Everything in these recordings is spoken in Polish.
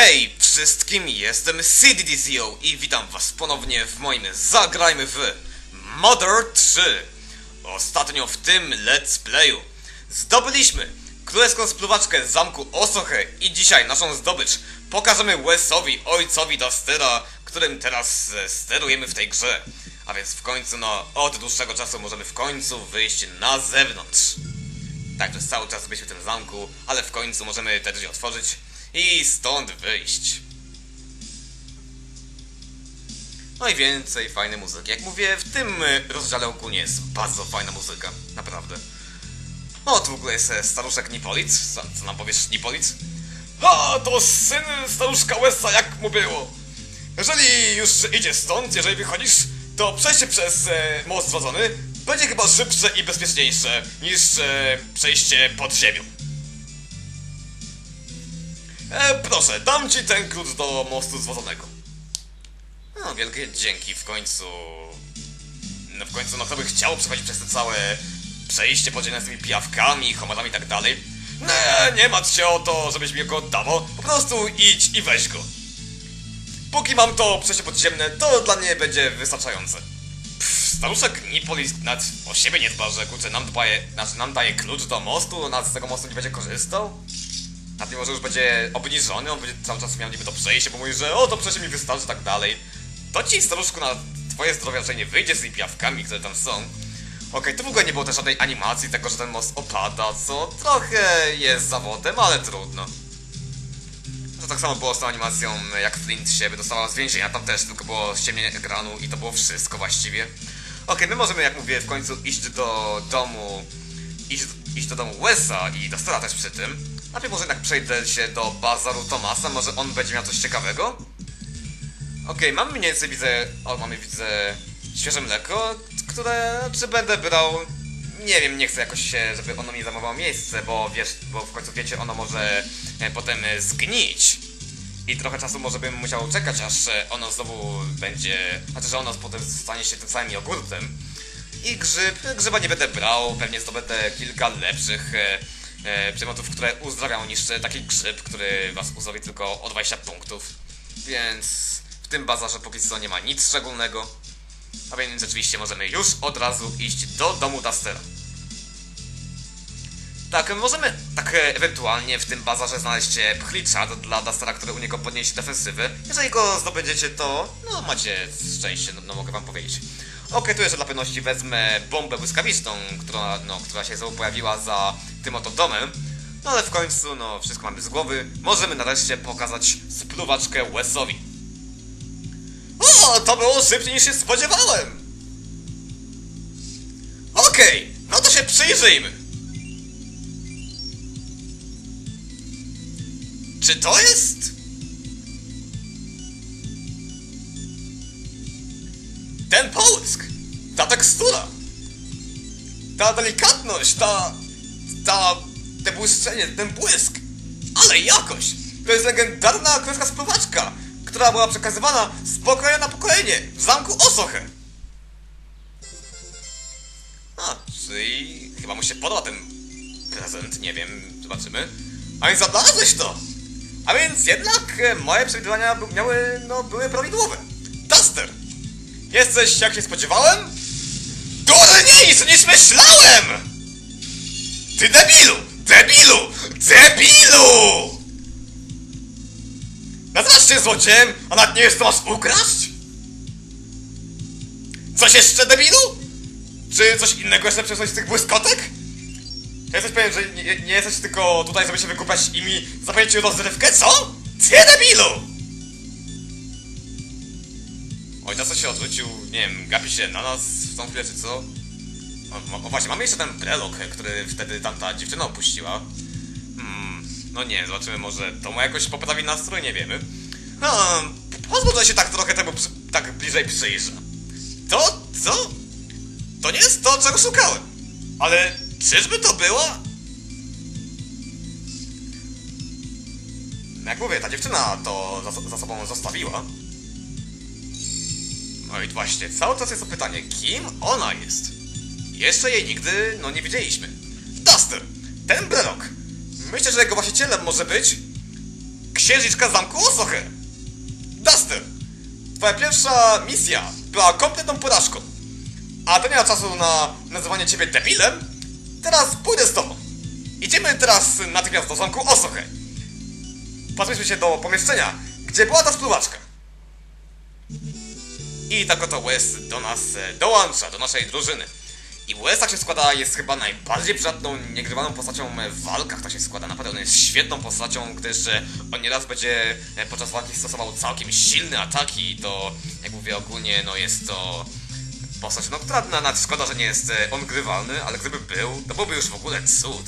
Hej wszystkim, jestem CDDZO i witam was ponownie w moim Zagrajmy w Mother 3. Ostatnio w tym let's playu zdobyliśmy królewską spluwaczkę z zamku Osoche i dzisiaj naszą zdobycz pokażemy Wesowi, ojcowi Dastera, którym teraz e, sterujemy w tej grze. A więc w końcu, no, od dłuższego czasu możemy w końcu wyjść na zewnątrz. Tak, przez cały czas byliśmy w tym zamku, ale w końcu możemy te drzwi otworzyć i stąd wyjść. No i więcej fajnej muzyki. Jak mówię, w tym y, rozdziale ogólnie jest bardzo fajna muzyka. Naprawdę. No, tu w ogóle jest e, staruszek Nipolic. Co, co nam powiesz, Nipolic? A, to syn staruszka Wesa, jak mu było. Jeżeli już idzie stąd, jeżeli wychodzisz, to przejście przez e, most wrodzony będzie chyba szybsze i bezpieczniejsze niż e, przejście pod ziemią. E, proszę, dam ci ten klucz do mostu zwodzonego. No, wielkie dzięki w końcu. No w końcu, no kto by chciał przechodzić przez te całe przejście podziemne z tymi pijawkami, homarami i tak dalej. Nie, nie martw się o to, żebyś mi go oddawał. Po prostu idź i weź go. Póki mam to przejście podziemne, to dla mnie będzie wystarczające. Pff, staruszek Nipolis nad o siebie nie dba, że kurczę, nam, dbaje, znaczy nam daje klucz do mostu, nad z tego mostu nie będzie korzystał. A mimo, że już będzie obniżony, on będzie cały czas miał niby to przejście, bo mówi, że o, to przejście mi wystarczy, tak dalej. To ci, staruszku, na twoje zdrowie raczej nie wyjdzie z tymi które tam są. Okej, tu w ogóle nie było też żadnej animacji tego, że ten most opada, co trochę jest zawodem, ale trudno. To tak samo było z tą animacją, jak Flint się wydostała z więzienia, tam też tylko było ściemnienie ekranu i to było wszystko właściwie. Okej, my możemy, jak mówię, w końcu iść do domu, iść, iść do domu Wesa i do Stella też przy tym. Najpierw może jednak przejdę się do bazaru Tomasa, może on będzie miał coś ciekawego. Okej, mamy mniej więcej, widzę, o, mamy, widzę świeże mleko, które, czy będę brał, nie wiem, nie chcę jakoś się, żeby ono mi zajmowało miejsce, bo wiesz, bo w końcu wiecie, ono może e, potem e, zgnić. I trochę czasu może bym musiał czekać, aż e, ono znowu będzie, znaczy, że ono potem stanie się tym samym jogurtem. I grzyb, grzyba nie będę brał, pewnie zdobędę kilka lepszych przedmiotów, które uzdrawiają niż e, taki grzyb, który was uzdrowi tylko o 20 punktów. Więc w tym bazarze póki co nie ma nic szczególnego. A więc rzeczywiście możemy już od razu iść do domu Dastera. Tak, możemy tak e, ewentualnie w tym bazarze znaleźć e, pchliczat dla Dastera, który u niego podniesie defensywę. Jeżeli go zdobędziecie, to no macie szczęście, no, no mogę wam powiedzieć. Okej, tu jeszcze dla pewności wezmę bombę błyskawiczną, która, no, która się znowu pojawiła za tym oto domem. No ale w końcu, no wszystko mamy z głowy. Możemy nareszcie pokazać spluwaczkę Wesowi. O, to było szybciej niż się spodziewałem! Okej, no to się przyjrzyjmy. Czy to jest? Tekstura, ta delikatność, ta, ta, te błyszczenie, ten błysk, ale jakość! To jest legendarna królewska spływaczka, która była przekazywana z pokolenia na pokolenie w zamku Osoche. A, czyli chyba mu się podoba ten prezent, nie wiem, zobaczymy. A więc znalazłeś to! A więc jednak e, moje przewidywania miały, no, były prawidłowe. Duster! Jesteś jak się spodziewałem? Durniejszy niż myślałem! Ty debilu! Debilu! Debilu! Nazywasz się złodziejem, a nawet nie wiesz co masz ukraść? Coś jeszcze debilu? Czy coś innego jeszcze przesłać z tych błyskotek? Ja jesteś pewien, że nie, nie jesteś tylko tutaj, żeby się wykupać i mi zapewnić rozrywkę, co? Ty debilu! Oj, na co się odwrócił, nie wiem, gapi się na nas w tą chwilę, czy co? O, właśnie, mamy jeszcze ten brelok, który wtedy tamta dziewczyna opuściła. Hmm, no nie, zobaczymy, może to mu jakoś poprawi nastrój, nie wiemy. No, pozwól, że się tak trochę temu tak bliżej przyjrzę. To, co? To nie jest to, czego szukałem. Ale czyżby to było? Jak mówię, ta dziewczyna to za, za sobą zostawiła. No i właśnie, cały czas jest to pytanie, kim ona jest? Jeszcze jej nigdy, no nie widzieliśmy. Duster, ten brelok. Myślę, że jego właścicielem może być księżniczka zamku Osoche. Duster, twoja pierwsza misja była kompletną porażką. A to nie ma czasu na nazywanie ciebie debilem? Teraz pójdę z tobą. Idziemy teraz natychmiast do zamku Osoche. Patrzmy się do pomieszczenia, gdzie była ta spluwaczka. I tak oto Wes do nas e, dołącza, do naszej drużyny. I Wes tak się składa, jest chyba najbardziej przydatną, niegrywaną postacią w walkach, tak się składa. Naprawdę on jest świetną postacią, gdyż e, on nieraz będzie e, podczas walki stosował całkiem silne ataki. I to, jak mówię ogólnie, no jest to postać, no która na, na szkoda, że nie jest e, on grywalny, ale gdyby był, to byłby już w ogóle cud.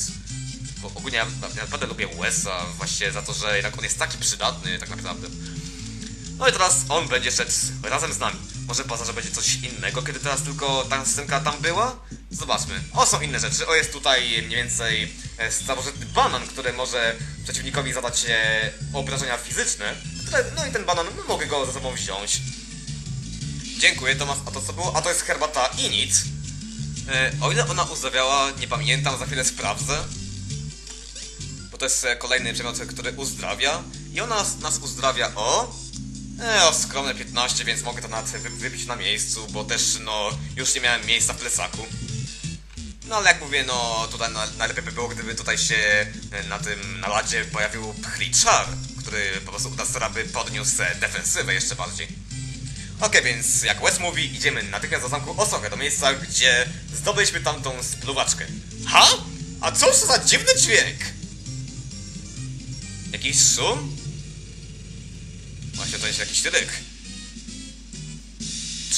Bo ogólnie ja, ja naprawdę lubię Wesa właśnie za to, że jednak on jest taki przydatny tak naprawdę. No i teraz on będzie szedł razem z nami. Może poza, że będzie coś innego, kiedy teraz tylko ta scenka tam była? Zobaczmy. O, są inne rzeczy. O, jest tutaj mniej więcej e, starożytny banan, który może przeciwnikowi zadać e, obrażenia fizyczne. No i ten banan, no, mogę go ze sobą wziąć. Dziękuję, Tomas. A to co było? A to jest herbata Init. E, o ile ona uzdrawiała, nie pamiętam, za chwilę sprawdzę. Bo to jest e, kolejny przedmiot, który uzdrawia. I ona nas uzdrawia o... E, o skromne 15, więc mogę to nawet wy, wypić na miejscu, bo też, no, już nie miałem miejsca w plecaku. No ale jak mówię, no, tutaj na, najlepiej by było, gdyby tutaj się e, na tym naladzie pojawił Pchliczar, który po prostu uda by podniósł e, defensywę jeszcze bardziej. Okej, więc jak Wes mówi, idziemy natychmiast do zamku Osogę, do miejsca, gdzie zdobyliśmy tamtą spluwaczkę. Ha? A cóż to za dziwny dźwięk? Jakiś szum? Właśnie to jest jakiś ryk.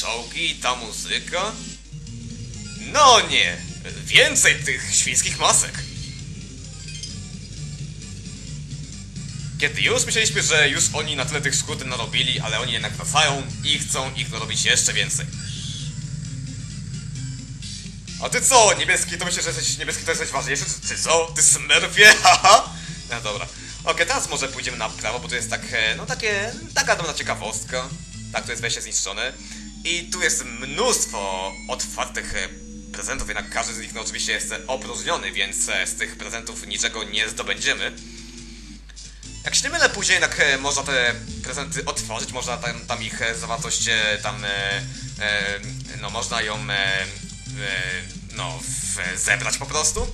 Czołgi, ta muzyka? No nie! Więcej tych świńskich masek! Kiedy już myśleliśmy, że już oni na tyle tych szkód narobili, ale oni jednak wracają i chcą ich narobić jeszcze więcej. A ty co, niebieski, to myślisz, że jesteś niebieski, to jesteś ważniejszy, czy, czy co? Ty smerfie, haha! No dobra. Okej, teraz może pójdziemy na prawo, bo tu jest tak, e, no takie, taka dobra ciekawostka. Tak, tu jest wejście zniszczone. I tu jest mnóstwo otwartych e, prezentów, jednak każdy z nich no, oczywiście jest opróżniony, więc e, z tych prezentów niczego nie zdobędziemy. Jak się nie mylę, później jednak można te prezenty otworzyć, można tam, tam ich zawartość tam, no można ją, no, zebrać po prostu.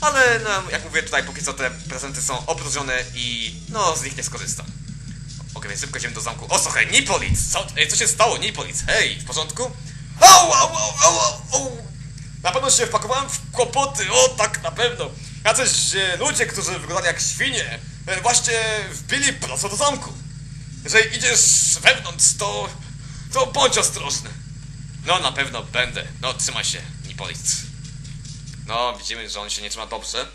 Ale, no, jak mówię, tutaj póki co te prezenty są opróżnione i, no, z nich nie skorzystam. Okej, więc szybko idziemy do zamku. O, słuchaj, Nipolic! Co, ej, co się stało, Nipolic? Hej, w porządku? Au, au, au, au, au, au. Na pewno się wpakowałem w kłopoty, o tak, na pewno. Jacyś e, ludzie, którzy wyglądali jak świnie, e, właśnie wbili prosto do zamku. Jeżeli idziesz wewnątrz, to, to bądź ostrożny. No, na pewno będę. No, trzymaj się, Nipolic. No, widzimy, że on się nie trzyma dobrze.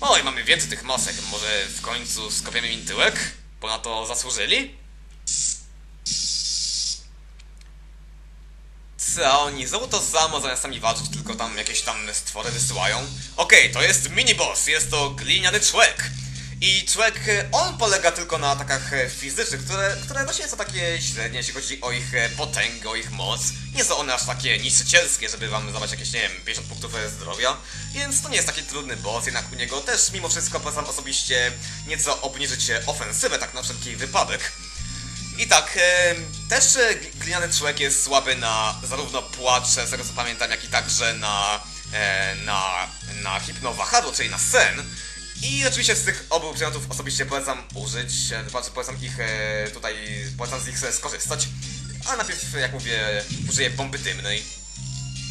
O, i mamy więcej tych masek. Może w końcu skopiemy im tyłek? Bo na to zasłużyli? Co, oni znowu to samo zamiast sami walczyć, tylko tam jakieś tam stwory wysyłają. Okej, to jest mini-boss, jest to gliniany człek. I człek, e, on polega tylko na atakach e, fizycznych, które, które właśnie są takie średnie, jeśli chodzi o ich e, potęgę, o ich moc. Nie są one aż takie niszczycielskie, żeby wam zabrać jakieś, nie wiem, 50 punktów zdrowia. Więc to nie jest taki trudny boss, jednak u niego też mimo wszystko polecam osobiście nieco obniżyć ofensywę, tak na wszelki wypadek. I tak, też gl- gliniany człowiek jest słaby na zarówno płacz, z tego co pamiętam, jak i także na, na, na hipnowahadło, czyli na sen. I oczywiście z tych obu przedmiotów osobiście polecam użyć, e, znaczy polecam ich e, tutaj, polecam z nich e, skorzystać. A najpierw, jak mówię, użyję bomby dymnej,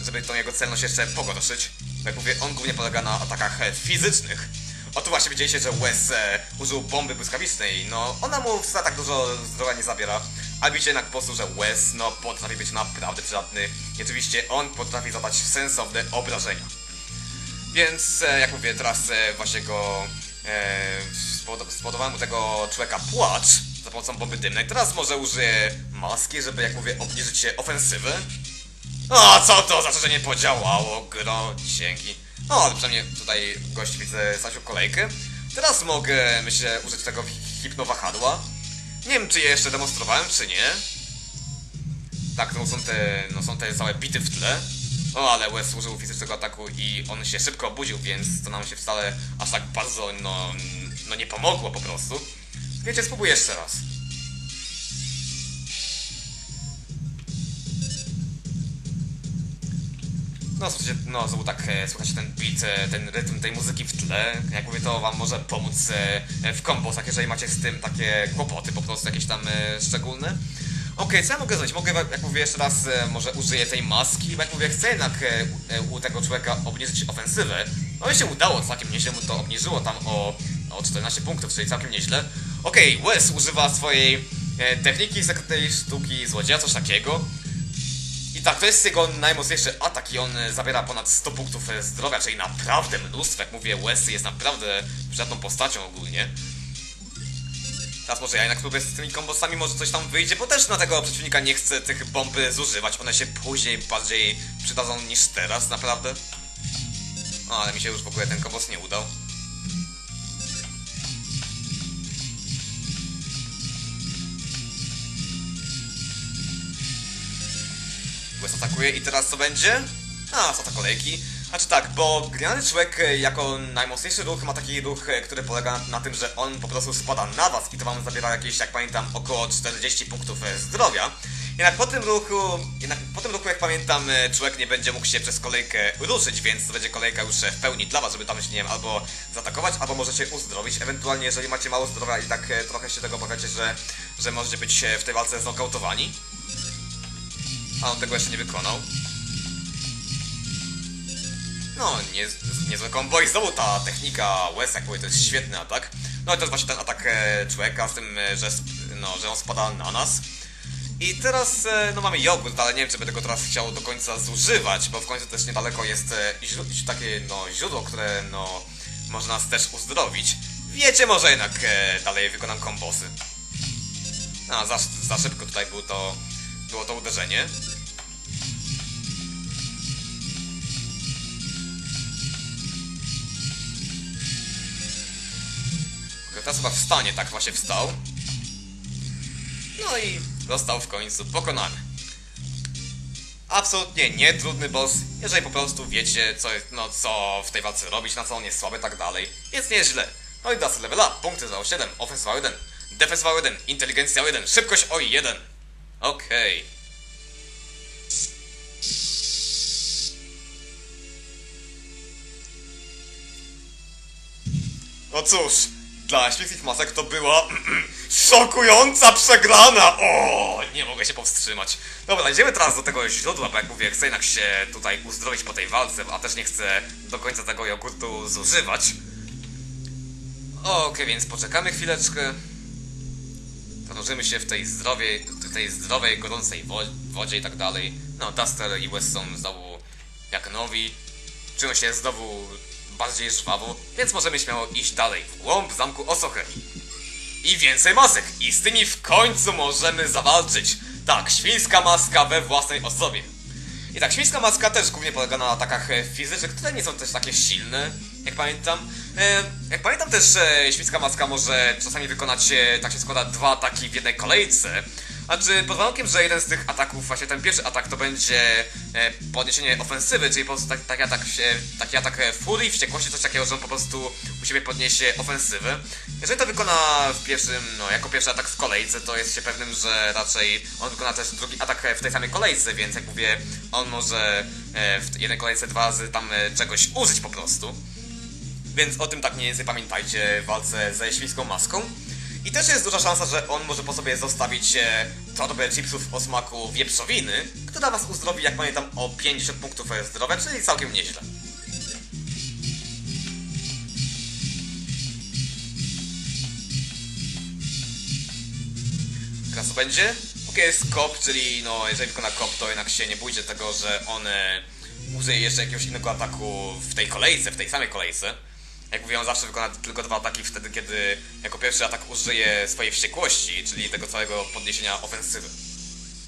żeby tą jego celność jeszcze pogorszyć. Jak mówię, on głównie polega na atakach fizycznych. O tu właśnie widzieliście, że Wes użył bomby błyskawicznej, no ona mu wcale tak dużo zdrowia nie zabiera, ale widzicie jednak po prostu, że Wes no potrafi być naprawdę przydatny i oczywiście on potrafi zadać sensowne obrażenia. Więc e, jak mówię, teraz e, właśnie go e, spowod- spowodowałem mu tego człowieka płacz za pomocą bomby dymnej. Teraz może użyję maski, żeby jak mówię obniżyć się ofensywę. O, co to znaczy, że nie podziałało, gro, dzięki. Ale przynajmniej tutaj gość widzę Stasiu kolejkę. Teraz mogę, myślę, użyć tego hi- hipnowahadła. Nie wiem, czy je jeszcze demonstrowałem, czy nie. Tak, no są te, no są te całe bity w tle. O, ale Wes użył fizycznego ataku i on się szybko obudził, więc to nam się wcale aż tak bardzo, no, no nie pomogło po prostu. Wiecie, spróbuję jeszcze raz. No, słuchajcie, no, znowu tak e, słuchacie ten beat, e, ten rytm tej muzyki w tle. Jak mówię, to wam może pomóc e, w kombosach, jeżeli macie z tym takie kłopoty po prostu jakieś tam e, szczególne. Okej, co ja mogę zrobić? Mogę, jak mówię jeszcze raz, e, może użyję tej maski, bo jak mówię, chcę jednak e, e, u tego człowieka obniżyć ofensywę. No i się udało, całkiem nieźle mu to obniżyło tam o, o 14 punktów, czyli całkiem nieźle. Okej, Wes używa swojej e, techniki sekretnej sztuki złodzieja, coś takiego. I tak, to jest jego najmocniejszy atak i on e, zabiera ponad 100 punktów e, zdrowia, czyli naprawdę mnóstwo. Jak mówię, Wesley jest naprawdę przydatną postacią ogólnie. Teraz może ja jednak spróbuję z tymi kombosami, może coś tam wyjdzie, bo też na tego przeciwnika nie chcę tych bomb zużywać. One się później bardziej przydadzą niż teraz, naprawdę. O, ale mi się już w ogóle ten kombos nie udał. Wes atakuje i teraz co będzie? A, są to kolejki. Znaczy tak, bo genialny człowiek e, jako najmocniejszy ruch ma taki ruch, e, który polega na tym, że on po prostu spada na was i to wam zabiera jakieś, jak pamiętam, około 40 punktów e, zdrowia. Jednak po tym ruchu, jednak po tym ruchu, jak pamiętam, człowiek nie będzie mógł się przez kolejkę ruszyć, więc to będzie kolejka już w pełni dla was, żeby tam nie wiem, albo zaatakować, albo możecie uzdrowić. Ewentualnie, jeżeli macie mało zdrowia i tak trochę się tego obawiacie, że, że możecie być w tej walce znokautowani. A on tego jeszcze nie wykonał. No, nie, niezłe combo i znowu ta technika Wes, jak mówię, to jest świetny atak. No i to jest właśnie ten atak e, człowieka z tym, e, że, no, że on spada na nas. I teraz, e, no mamy jogurt, ale nie wiem, czy będę go teraz chciał do końca zużywać, bo w końcu też niedaleko jest e, takie, no, źródło, które, no, może nas też uzdrowić. Wiecie, może jednak e, dalej wykonam kombosy. A, za, za szybko tutaj było to, było to uderzenie. Teraz chyba wstanie, tak właśnie wstał. No i został w końcu pokonany. Absolutnie nie trudny boss, jeżeli po prostu wiecie, co, no, co w tej walce robić, na co on jest słaby, tak dalej. Jest nieźle. No i das level up, punkty za 7, ofensywa 1, defensywa 1, inteligencja 1, szybkość o 1. Okej. No cóż, dla świeckich masek to była szokująca przegrana! O, nie mogę się powstrzymać. Dobra, idziemy teraz do tego źródła, bo jak mówię, chcę jednak się tutaj uzdrowić po tej walce, a też nie chcę do końca tego jogurtu zużywać. Okej, więc poczekamy chwileczkę. Zanurzymy się w tej zdrowej, tej zdrowej, gorącej wo wodzie i tak dalej. No, Duster i Wes są znowu jak nowi. Czują się znowu bardziej żwawo, więc możemy śmiało iść dalej, w głąb zamku Osoche. I więcej masek! I z tymi w końcu możemy zawalczyć! Tak, świńska maska we własnej osobie. I tak, świńska maska też głównie polega na atakach e, fizycznych, które nie są też takie silne, jak pamiętam. E, jak pamiętam też, e, świńska maska może czasami wykonać, e, tak się składa, dwa ataki w jednej kolejce. Znaczy, pod warunkiem, że jeden z tych ataków, właśnie ten pierwszy atak, to będzie e, podniesienie ofensywy, czyli po prostu tak, taki atak, e, taki atak e, furii, wściekłości, coś takiego, że on po prostu u siebie podniesie ofensywę. Jeżeli to wykona w pierwszym, no, jako pierwszy atak w kolejce, to jest się pewnym, że raczej on wykona też drugi atak e, w tej samej kolejce, więc jak mówię, on może e, w jednej kolejce dwa razy tam e, czegoś użyć po prostu. Więc o tym tak mniej więcej pamiętajcie w walce ze świńską maską. I też jest duża szansa, że on może po sobie zostawić e, torbę chipsów o smaku wieprzowiny, która was uzdrowi, jak pamiętam, o 50 punktów e, zdrowia, czyli całkiem nieźle. Teraz będzie? Ok, jest kop, czyli no, jeżeli wykona kop, to jednak się nie bójcie tego, że on e, użyje jeszcze jakiegoś innego ataku w tej kolejce, w tej samej kolejce. Jak mówię, on zawsze wykona tylko dwa ataki wtedy, kiedy jako pierwszy atak użyje swojej wściekłości, czyli tego całego podniesienia ofensywy.